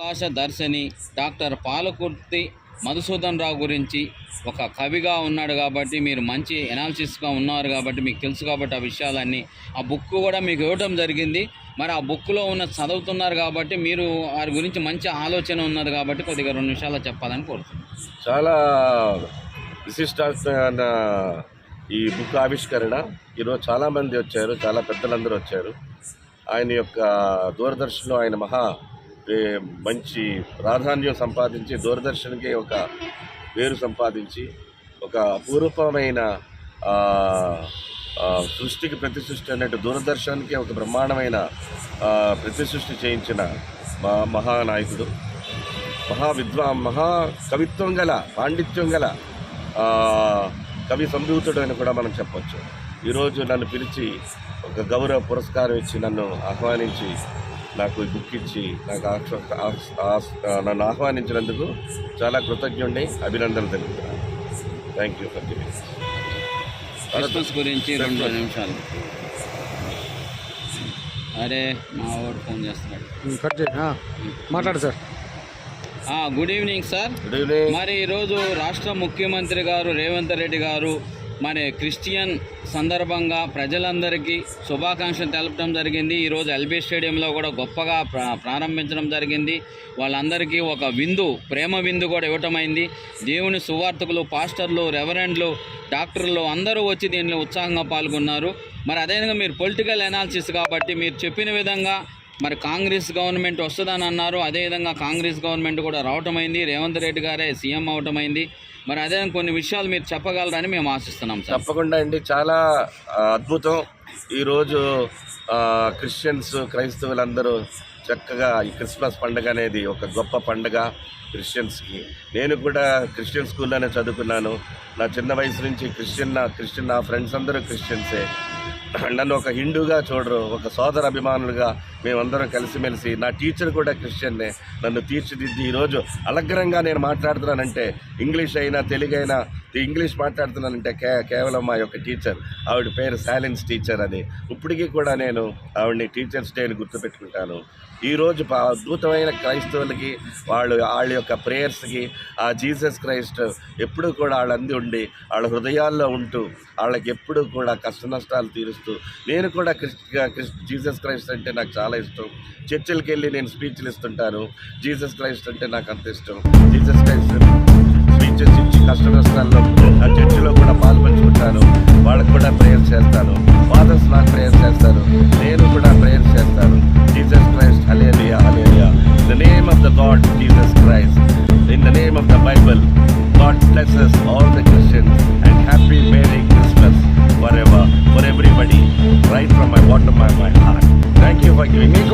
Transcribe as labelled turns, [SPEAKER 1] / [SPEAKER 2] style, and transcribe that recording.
[SPEAKER 1] ఆకాశ దర్శని డాక్టర్ పాలకుర్తి మధుసూదన్ రావు గురించి ఒక కవిగా ఉన్నాడు కాబట్టి మీరు మంచి ఎనాలిసిస్గా ఉన్నారు కాబట్టి మీకు తెలుసు కాబట్టి ఆ విషయాలన్నీ. ఆ బుక్ కూడా మీకు ఇవ్వటం జరిగింది. మరి ఆ బుక్లో ఉన్న చదువుతున్నారు కాబట్టి మీరు వారి గురించి మంచి ఆలోచన ఉన్నది కాబట్టి కొద్దిగా రెండు నిమిషాలు చెప్పాలని కోరుతున్నాను.
[SPEAKER 2] చాలా విశిష్ట ఈ బుక్ ఆవిష్కరణ. ఈరోజు చాలామంది వచ్చారు చాలా పెద్దలందరూ వచ్చారు. ఆయన యొక్క దూరదర్శన్లో ఆయన మహా మంచి ప్రాధాన్యం సంపాదించి దూరదర్శన్కి ఒక పేరు సంపాదించి ఒక అపూర్వమైన సృష్టికి ప్రతి సృష్టి అన్నట్టు దూరదర్శన్కి ఒక బ్రహ్మాండమైన ప్రతి సృష్టి చేయించిన మా మహానాయకుడు. మహా విద్వా మహా కవిత్వం గల పాండిత్యం గల కవి సంభూతుడు అని కూడా మనం చెప్పచ్చు. ఈరోజు నన్ను పిలిచి ఒక గౌరవ పురస్కారం ఇచ్చి నన్ను ఆహ్వానించి నాకు ఈ బుక్ ఇచ్చి నాకు నన్ను ఆహ్వానించినందుకు చాలా కృతజ్ఞుడిని అభినందనలు తెలుపుతున్నాను. Thank you for giving
[SPEAKER 1] Christmas గురించి రెండు నిమిషాలు. అరే మా వాడు ఫోన్ చేస్తున్నాడు.
[SPEAKER 3] కట్ చేయి. ఆ, మాట్లాడు సార్.
[SPEAKER 1] ఆ, good evening sir.
[SPEAKER 2] Good evening.
[SPEAKER 1] మరి ఈరోజు రాష్ట్ర ముఖ్యమంత్రి గారు రేవంత్ రెడ్డి గారు మరి క్రిస్టియన్ సందర్భంగా ప్రజలందరికీ శుభాకాంక్షలు తెలపడం జరిగింది. ఈరోజు ఎల్బీ స్టేడియంలో కూడా గొప్పగా ప్రా ప్రారంభించడం జరిగింది. వాళ్ళందరికీ ఒక విందు ప్రేమ విందు కూడా ఇవ్వటమైంది. దేవుని సువార్తకులు పాస్టర్లు రెవరెండ్లు డాక్టర్లు అందరూ వచ్చి దీనిలో ఉత్సాహంగా పాల్గొన్నారు. మరి అదేవిధంగా మీరు పొలిటికల్ ఎనాలిసిస్ కాబట్టి మీరు చెప్పిన విధంగా మరి కాంగ్రెస్ గవర్నమెంట్ వస్తుందని అన్నారు. అదేవిధంగా కాంగ్రెస్ గవర్నమెంట్ కూడా రావటమైంది రేవంత్ రెడ్డి గారే సీఎం అవటమైంది మరి అదే కొన్ని విషయాలు మీరు చెప్పగలరని మేము ఆశిస్తున్నాం సార్.
[SPEAKER 2] తప్పకుండా అండి. చాలా అద్భుతం. ఈరోజు క్రిస్టియన్స్ క్రైస్తవులందరూ చక్కగా ఈ క్రిస్మస్ పండుగ అనేది ఒక గొప్ప పండుగ క్రిస్టియన్స్కి. నేను కూడా క్రిస్టియన్ స్కూల్లోనే చదువుకున్నాను. నా చిన్న వయసు నుంచి క్రిస్టియన్ నా క్రిస్టియన్ నా ఫ్రెండ్స్ అందరూ క్రిస్టియన్సే. నన్ను ఒక హిందూగా చూడరు ఒక సోదర అభిమానులుగా మేమందరం కలిసిమెలిసి నా టీచర్ కూడా క్రిస్టియన్నే. నన్ను తీర్చిదిద్ది ఈరోజు అలగ్రంగా నేను మాట్లాడుతున్నానంటే ఇంగ్లీష్ అయినా తెలుగు అయినా ఇంగ్లీష్ మాట్లాడుతున్నానంటే కే కేవలం మా యొక్క టీచర్ ఆవిడ పేరు సైలెన్స్ టీచర్ అని. ఇప్పటికీ కూడా నేను ఆవిడని టీచర్స్ డే అని గుర్తుపెట్టుకుంటాను ఈరోజు అద్భుతమైన క్రైస్తవులకి వాళ్ళు వాళ్ళ యొక్క ప్రేయర్స్కి ఆ జీసస్ క్రైస్ట్ ఎప్పుడూ కూడా వాళ్ళంది ఉండి వాళ్ళ హృదయాల్లో ఉంటూ వాళ్ళకి ఎప్పుడూ కూడా కష్ట నష్టాలు తీరుస్తూ నేను కూడా క్రిస్ జీసస్ క్రైస్ట్ అంటే నాకు చాలా ఇష్టం. చర్చిలకు వెళ్ళి నేను స్పీచ్లు ఇస్తుంటాను జీసస్ క్రైస్ట్ అంటే నాకు అంత ఇష్టం. జీసస్ క్రైస్ట్ వచ్చేసి కష్ట నష్టాల్లో ఆ చర్చిలో కూడా పాల్పంచుకుంటాను వాళ్ళకు కూడా ప్రేయర్ చేస్తాను. ఫాదర్స్ నాకు ప్రేయర్ చేస్తారు. నేను కూడా ప్రేయర్ చేస్తాను. Jesus Christ hallelujah hallelujah the name of the God Jesus Christ in the name of the Bible God blesses all the Christians and happy merry Christmas for ever for everybody right from my bottom my my heart thank you for giving
[SPEAKER 3] me